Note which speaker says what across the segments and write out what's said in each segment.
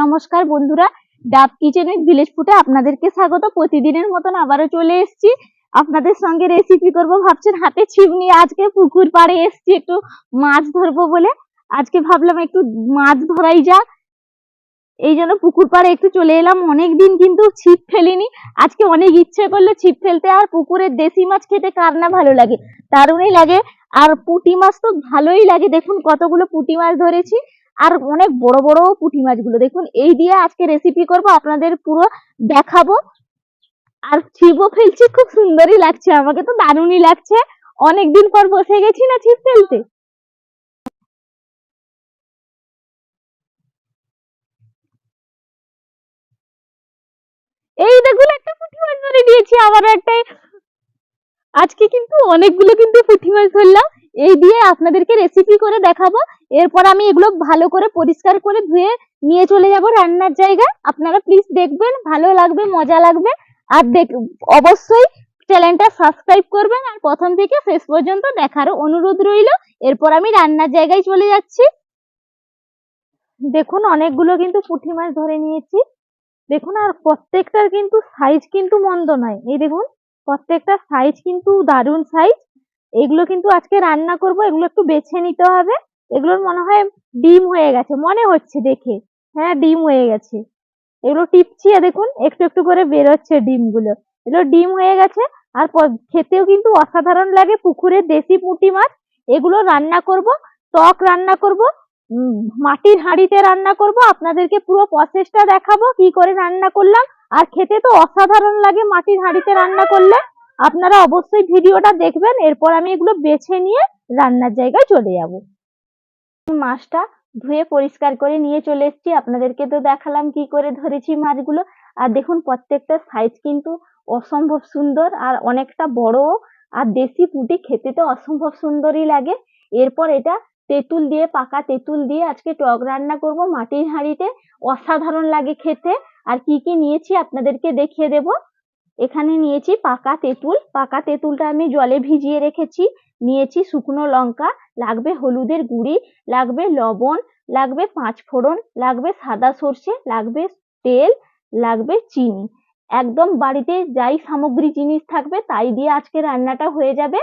Speaker 1: নমস্কার বন্ধুরা। ডাব কিচেন উইথ ভিলেজ ফুটে আপনাদেরকে স্বাগত। প্রতিদিনের মতন আবারও চলে এসেছি। আপনাদের সঙ্গে রেসিপি করব ভাবছেন হাতে ছিপ নিয়ে আজকে পুকুর পাড়ে এসেছি একটু মাছ ধরবো বলে। আজকে ভাবলাম একটু মাছ ধরাই যাক। এই জন্য পুকুর পাড়ে একটু চলে এলাম। অনেক দিন কিন্তু ছিপ ফেলিনি। আজকে অনেক ইচ্ছে করল ছিপ ফেলতে, আর পুকুরের দেশি মাছ খেতে কার না ভালো লাগে? দারুণই লাগে। আর পুঁটি মাছ তো ভালোই লাগে। দেখুন কতগুলো পুঁটি মাছ ধরেছি। আর অনেক বড় বড় পুঁটি মাছগুলো। দেখুন, এই দিয়ে আজকে রেসিপি করব, আপনাদের পুরো দেখাবো। আর ছিপও ফেলছি, খুব সুন্দরই লাগছে আমাকে, তো দারুণই লাগছে। অনেকদিন পর বসে গেছি না ছিপ ফেলতে। এই দেখুন, একটা পুঁটি মাছ ধরে দিয়েছি, আবার একটাই। আজকে কিন্তু অনেকগুলো কিন্তু পুঁটি মাছ ধরলাম। এই দিয়ে আপনাদেরকে রেসিপি করে দেখাবো। এরপর আমি এগুলো ভালো করে পরিষ্কার করে ধুয়ে নিয়ে চলে যাব রান্নার জায়গায়। আপনারা প্লিজ দেখবেন, ভালো লাগবে, মজা লাগবে। আর দেখ, অবশ্যই চ্যানেলটা সাবস্ক্রাইব করবেন আর প্রথম থেকে শেষ পর্যন্ত দেখারও অনুরোধ রইল। এরপর আমি রান্নার জায়গায় চলে যাচ্ছি। দেখুন, অনেকগুলো কিন্তু পুঁটি মাছ ধরে নিয়েছি। দেখুন, আর প্রত্যেকটার কিন্তু সাইজ কিন্তু মন্দ নয়। এই দেখুন, প্রত্যেকটা সাইজ কিন্তু দারুণ সাইজ এগুলো কিন্তু আজকে রান্না করব, এগুলো একটু বেছে নিতে হবে। এগুলোর মনে হয় ডিম হয়ে গেছে, মনে হচ্ছে দেখে। হ্যাঁ ডিম হয়ে গেছে। এগুলো টিপছি দেখুন, একটু একটু করে বেরোচ্ছে ডিমগুলো। এগুলো ডিম হয়ে গেছে, আর খেতেও কিন্তু অসাধারণ লাগে পুকুরের দেশি পুঁটি মাছ, এগুলো রান্না করব, টক রান্না করব মাটির হাঁড়িতে রান্না করব, আপনাদেরকে পুরো প্রসেসটা দেখাবো, কি করে রান্না করলাম, আর খেতে তো অসাধারণ লাগে মাটির হাঁড়িতে রান্না করলে। আপনারা অবশ্যই ভিডিওটা দেখবেন, এরপর আমি এগুলো বেছে নিয়ে রান্নার জায়গায় চলে যাব। মাছটা ধুয়ে পরিষ্কার করে নিয়ে চলে এসেছি। আপনাদেরকে তো দেখালাম কি করে ধরেছি মাছগুলো। আর দেখুন, প্রত্যেকটা সাইজ কিন্তু অসম্ভব সুন্দর আর অনেকটা বড় আর দেশি পুঁটি খেতে তো অসম্ভব সুন্দরই লাগে। এরপর এটা তেঁতুল দিয়ে, পাকা তেঁতুল দিয়ে আজকে টক রান্না করব মাটির হাঁড়িতে। অসাধারণ লাগে খেতে। আর কি কি নিয়েছি আপনাদেরকে দেখিয়ে দেব। এখানে নিয়েছি পাকা তেঁতুল। পাকা তেঁতুলটা আমি জলে ভিজিয়ে রেখেছি। নিয়েছি শুকনো লঙ্কা, লাগবে হলুদের গুঁড়ি, লাগবে লবণ, লাগবে পাঁচ ফোড়ন, লাগবে সাদা সর্ষে, লাগবে তেল, লাগবে চিনি। একদম বাড়িতে যাই সামগ্রী জিনিস থাকবে তাই দিয়ে আজকে রান্নাটা হয়ে যাবে।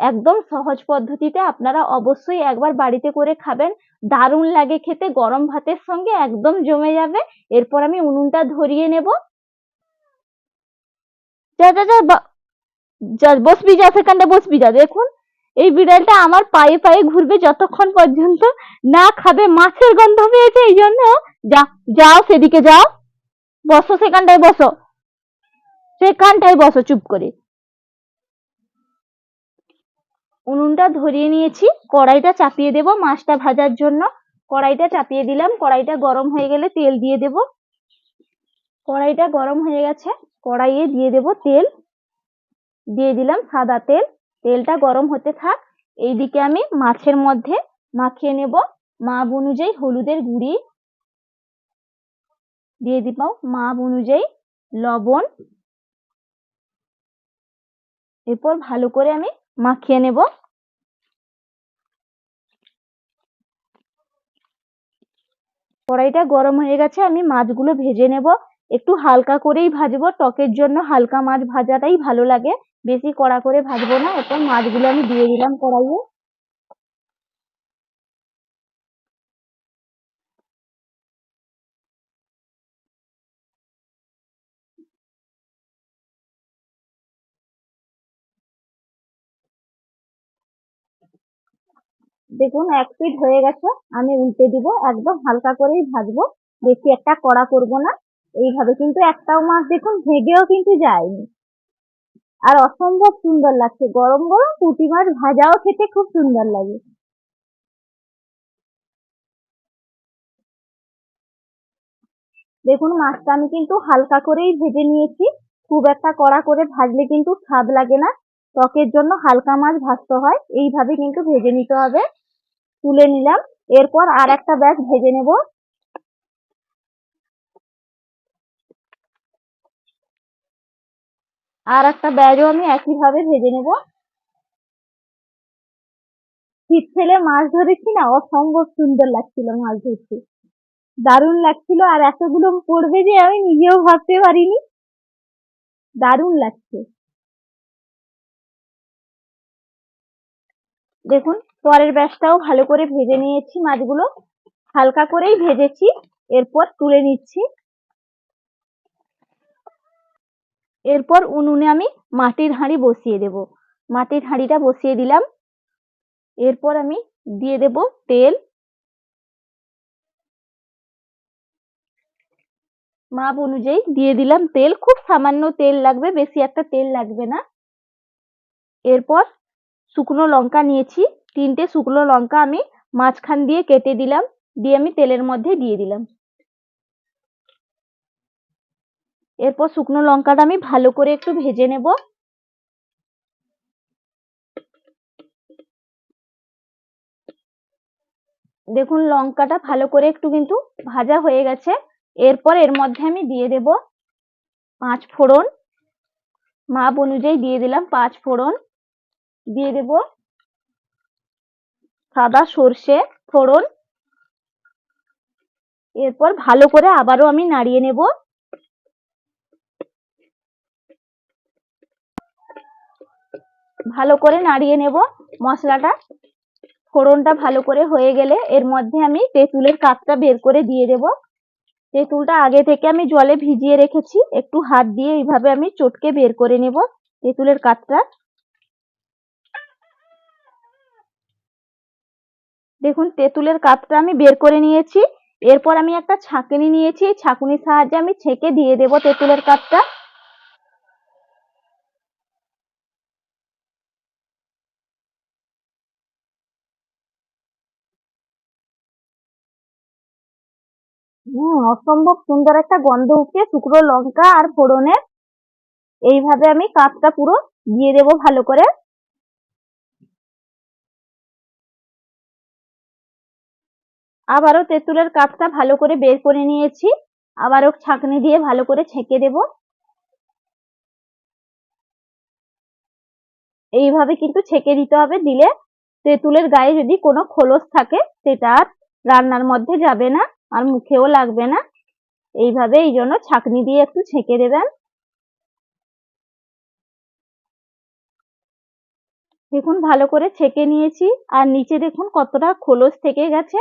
Speaker 1: একদম সহজ পদ্ধতিতে আপনারা অবশ্যই একবার বাড়িতে করে খাবেন। দারুণ লাগে খেতে, গরম ভাতের সঙ্গে একদম জমে যাবে। এরপর আমি উনুনটা ধরিয়ে নেব। যা যা যা যা বসবি যা সেখানটা বসবি যা দেখুন, এই বিড়ালটা আমার পায়ে পায়ে ঘুরবে যতক্ষণ পর্যন্ত না খাবে, মাছের গন্ধ পেয়েছে, এই জন্য যা, যাও সেদিকে যাও। বসো সেখানটায় বসো। সেখানটায় বসো, চুপ করে। উনুনটা ধরিয়ে নিয়েছি, কড়াইটা চাপিয়ে দেব মাছটা ভাজার জন্য। কড়াইটা চাপিয়ে দিলাম, কড়াইটা গরম হয়ে গেলে তেল দিয়ে দেব। কড়াইটা গরম হয়ে গেছে কড়াইয়ে দিয়ে দেব তেল। দিয়ে দিলাম সাদা তেল। তেলটা গরম হতে থাক। এইদিকে আমি মাছের মধ্যে মাখিয়ে নেব। মাপ অনুযায়ী হলুদের গুঁড়ি। দিয়ে দিব মাপ অনুযায়ী লবণ। এরপর ভালো করে আমি মাখিয়ে নেব। কড়াইটা গরম হয়ে গেছে, আমি মাছগুলো ভেজে নেব। একটু হালকা করেই ভাজবো। টকের জন্য হালকা মাছ ভাজাটাই ভালো লাগে। বেশি কড়া করে ভাজবো না। এরপর মাছগুলো আমি দিয়ে দিলাম কড়াইয়ে। দেখুন, এক পিঠ হয়ে গেছে। আমি উল্টে দিব। একদম হালকা করেই ভাজবো। বেশি একটা কড়া করব না। এইভাবে কিন্তু একটাও মাছ দেখুন ভেঙেও কিন্তু যায়নি। আর অসম্ভব সুন্দর লাগছে। গরম গরম পুঁটি মাছ ভাজাও খেতে খুব সুন্দর লাগে। দেখুন মাছটা আমি কিন্তু হালকা করেই ভেজে নিয়েছি। খুব একটা কড়া করে ভাজলে কিন্তু স্বাদ লাগে না। ত্বকের জন্য হালকা মাছ ভাজতে হয়। এইভাবে কিন্তু ভেজে নিতে হবে। তুলে নিলাম। এরপর আর একটা ব্যাচ ভেজে নেব। আর একটা ব্যাচও আমি একইভাবে ভেজে নেব। ছিপ ফেলে মাছ ধরেছি না? অসম্ভব সুন্দর লাগছিল মাছ ধরতে। দারুণ লাগছিল আর এতগুলো পড়বে যে আমি নিজেও ভাবতে পারিনি। দারুণ লাগছে। দেখুন, পরের ব্যাসটাও ভালো করে ভেজে নিয়েছি মাছগুলো। হালকা করেই ভেজেছি, এরপর তুলে নিচ্ছি। এরপর উনুনে আমি মাটির হাঁড়ি বসিয়ে দেব। মাটির হাঁড়িটা বসিয়ে দিলাম। এরপর আমি দিয়ে দেব তেল। মাপ অনুযায়ী দিয়ে দিলাম তেল। খুব সামান্য তেল লাগবে, বেশি একটা তেল লাগবে না। এরপর শুকনো লঙ্কা নিয়েছি। তিনটে শুকনো লঙ্কা আমি মাঝখান দিয়ে কেটে দিলাম। দিয়ে আমি তেলের মধ্যে দিয়ে দিলাম। এরপর শুকনো লঙ্কাটা আমি ভালো করে একটু ভেজে নেব। দেখুন, লঙ্কাটা ভালো করে একটু কিন্তু ভাজা হয়ে গেছে। এরপর এর মধ্যে আমি দিয়ে দেব পাঁচ ফোড়ন। মাপ অনুযায়ী দিয়ে দিলাম পাঁচ ফোড়ন। দিয়ে দেব সাদা সর্ষে ফোড়ন। এরপর ভালো করে আবারও আমি নাড়িয়ে নেব। ভালো করে নাড়িয়ে নেব মশলাটা। ফোড়নটা ভালো করে হয়ে গেলে এর মধ্যে আমি তেঁতুলের কাপটা বের করে দিয়ে দেব। তেঁতুলটা আগে থেকে আমি জলে ভিজিয়ে রেখেছি, একটু হাত দিয়ে এইভাবে আমি চটকে বের করে নেব তেঁতুলের কাপটা। দেখুন, তেঁতুলের কাপটা আমি বের করে নিয়েছি। এরপর আমি একটা ছাঁকনি নিয়েছি ছাঁকুনির সাহায্যে আমি ছেঁকে দিয়ে দেব তেঁতুলের কাপটা। হুম, অসম্ভব সুন্দর একটা গন্ধ উঠছে, শুকনো লঙ্কা আর ফোড়নের এইভাবে আমি কাপটা পুরো দিয়ে দেব ভালো করে। আবারও তেঁতুলের কাপটা ভালো করে বের করে নিয়েছি। আবারও ছাঁকনি দিয়ে ভালো করে ছেঁকে দেব। এইভাবে কিন্তু ছেঁকে দিতে হবে, দিলে তেঁতুলের গায়ে যদি কোনো খোলস থাকে, সেটা আর রান্নার মধ্যে যাবে না। আর মুখেও লাগবে না। এইভাবে এই জন্য ছাঁকনি দিয়ে একটু ছেঁকে দেবেন। দেখুন, ভালো করে ছেঁকে নিয়েছি। আর নিচে দেখুন কতটা খোলস থেকে গেছে।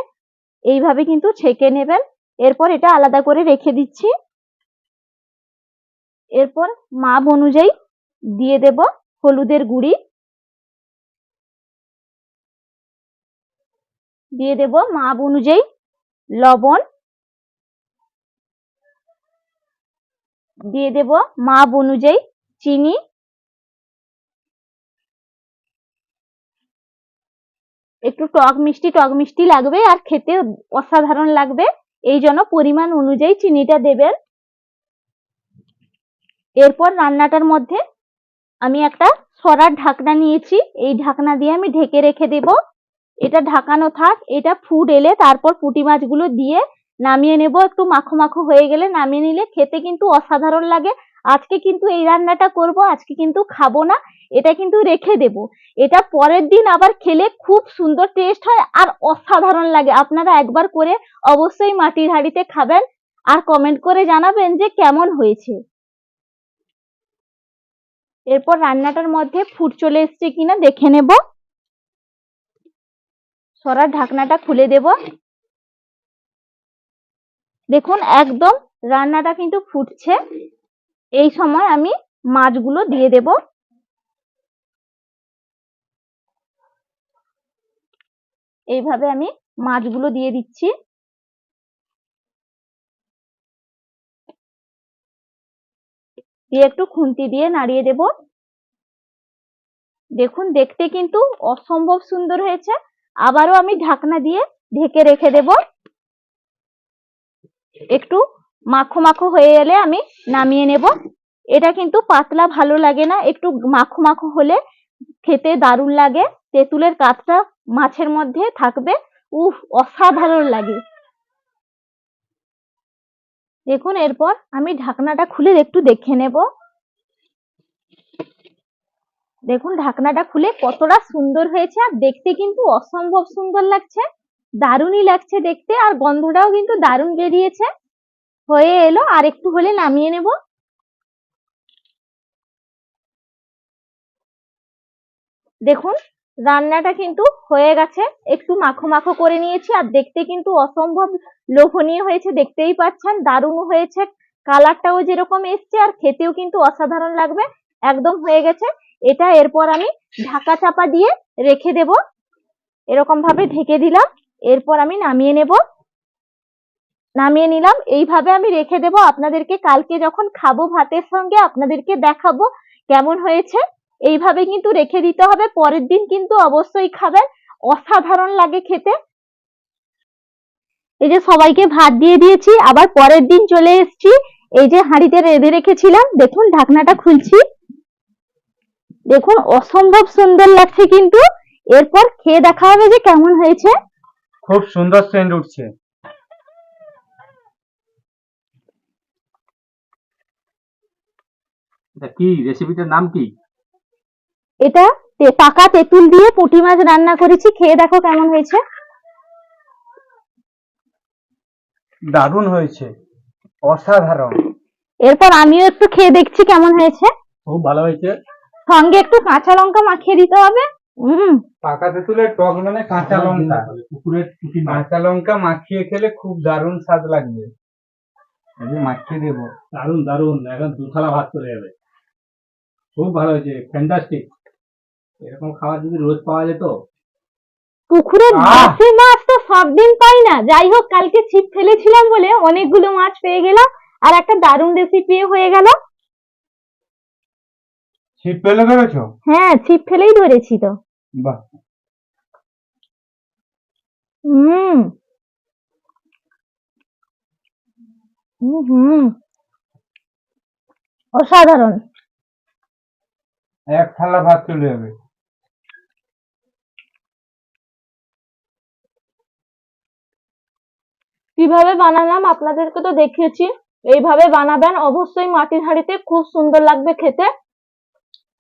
Speaker 1: এইভাবে কিন্তু ছেঁকে নেবেন। এরপর এটা আলাদা করে রেখে দিচ্ছি। এরপর মাপ অনুযায়ী দিয়ে দেব হলুদের গুঁড়ি। দিয়ে দেব মাপ অনুযায়ী লবণ দিয়ে দেব মাপ অনুযায়ী চিনি। একটু টক মিষ্টি টক মিষ্টি লাগবে আর খেতে অসাধারণ লাগবে। এই জন্য পরিমাণ অনুযায়ী চিনিটা দেবেন। এরপর রান্নাটার মধ্যে আমি একটা সরার ঢাকনা নিয়েছি। এই ঢাকনা দিয়ে আমি ঢেকে রেখে দেব। এটা ঢাকানো থাক, এটা ফুট এলে তারপর পুঁটি মাছগুলো দিয়ে নামিয়ে নেব। একটু মাখো মাখো হয়ে গেলে নামিয়ে নিলে খেতে কিন্তু অসাধারণ লাগে। আজকে কিন্তু এই রান্নাটা করব, আজকে কিন্তু খাব না, এটা কিন্তু রেখে দেব। এটা পরের দিন আবার খেলে খুব সুন্দর টেস্ট হয় আর অসাধারণ লাগে। আপনারা একবার করে অবশ্যই মাটির হাঁড়িতে খাবেন আর কমেন্ট করে জানাবেন যে কেমন হয়েছে। এরপর রান্নাটার মধ্যে ফুট চলে এসছে কিনা দেখে নেব। সরার ঢাকনাটা খুলে দেব। দেখুন, একদম রান্নাটা কিন্তু ফুটছে। এই সময় আমি মাছগুলো দিয়ে দেব। এইভাবে আমি মাছগুলো দিয়ে দিচ্ছি। দিয়ে একটু খুন্তি দিয়ে নাড়িয়ে দেব। দেখুন, দেখতে কিন্তু অসম্ভব সুন্দর হয়েছে। আবারও আমি ঢাকনা দিয়ে ঢেকে রেখে দেব। একটু মাখো মাখো হয়ে এলে আমি নামিয়ে নেব। এটা কিন্তু পাতলা ভালো লাগে না, একটু মাখো মাখো হলে খেতে দারুণ লাগে। তেঁতুলের কাঠটা মাছের মধ্যে থাকবে, উফ, অসাধারণ লাগে। দেখুন, এরপর আমি ঢাকনাটা খুলে একটু দেখে নেব। দেখুন, ঢাকনাটা খুলে কতটা সুন্দর হয়েছে আর দেখতে কিন্তু অসম্ভব সুন্দর লাগছে। দারুণই লাগছে দেখতে আর গন্ধটাও কিন্তু দারুণ বেরিয়েছে। হয়ে এলো, আর একটু হলে নামিয়ে নেব। দেখুন, রান্নাটা কিন্তু হয়ে গেছে। একটু মাখো মাখো করে নিয়েছি আর দেখতে কিন্তু অসম্ভব লোভনীয় হয়েছে, দেখতেই পাচ্ছেন, দারুণ হয়েছে। কালারটাও যেরকম এসছে আর খেতেও কিন্তু অসাধারণ লাগবে। একদম হয়ে গেছে। এটা এরপর আমি ঢাকা চাপা দিয়ে রেখে দেব। এরকম ভাবে ঢেকে দিলাম। এরপর আমি নামিয়ে নেব। নামিয়ে নিলাম। এইভাবে আমি রেখে দেব। আপনাদেরকে কালকে যখন খাব ভাতের সঙ্গে, আপনাদেরকে দেখাবো কেমন হয়েছে। এইভাবে কিন্তু রেখে দিতে হবে। পরের দিন কিন্তু অবশ্যই খাবেন। অসাধারণ লাগে খেতে। এই যে সবাইকে ভাত দিয়ে দিয়েছি। আবার পরের দিন চলে এসেছি। এই যে হাঁড়িতে রেঁধে রেখেছিলাম। দেখুন, ঢাকনাটা খুলছি। দেখুন অসম্ভব সুন্দর লাগছে কিন্তু। এরপর খেয়ে দেখা হবে যে কেমন হয়েছে।
Speaker 2: খুব সুন্দর সেন্ট উঠছে।
Speaker 3: এটা কি? রেসিপিটার নাম কি?
Speaker 1: এটা পাকা তেঁতুল দিয়ে পুঁটি মাছ রান্না করেছি। খেয়ে দেখো কেমন হয়েছে।
Speaker 2: দারুণ হয়েছে। অসাধারণ।
Speaker 1: এরপর আমিও একটু খেয়ে দেখছি কেমন হয়েছে।
Speaker 3: খুব ভালো হয়েছে।
Speaker 1: সঙ্গে একটু কাঁচা লঙ্কা মাখিয়ে দিতে হবে।
Speaker 2: পাকা তেঁতুলের টক মানে কাঁচা লঙ্কা।
Speaker 3: পুকুরের
Speaker 2: কাঁচা লঙ্কা মাখিয়ে খেলে খুব দারুণ স্বাদ লাগবে। যে মাখিয়ে দেবো।
Speaker 3: দারুণ দারুণ এখন দু থালা ভাত চলে যাবে। খুব ভালো হয়েছে ফ্যান্টাস্টিক এরকম খাবার যদি রোজ পাওয়া যেত।
Speaker 1: পুকুরের! বাসি মাছ তো সব দিন পাই না। যাই হোক কালকে ছিপ ফেলেছিলাম বলে অনেকগুলো মাছ পেয়ে গেলাম। আর একটা দারুণ রেসিপি হয়ে গেল।
Speaker 2: ছিপ পেলে ধরেছো?
Speaker 1: হ্যাঁ ছিপ ফেলেই ধরেছি তো।
Speaker 2: বাহ।
Speaker 1: হুম। হুম হুম। অসাধারণ।
Speaker 2: এক থালা ভাত চলে যাবে।
Speaker 1: কীভাবে বানালাম আপনাদেরকে তো দেখিয়েছি। এইভাবে বানাবেন অবশ্যই মাটির হাঁড়িতে খুব সুন্দর লাগবে খেতে।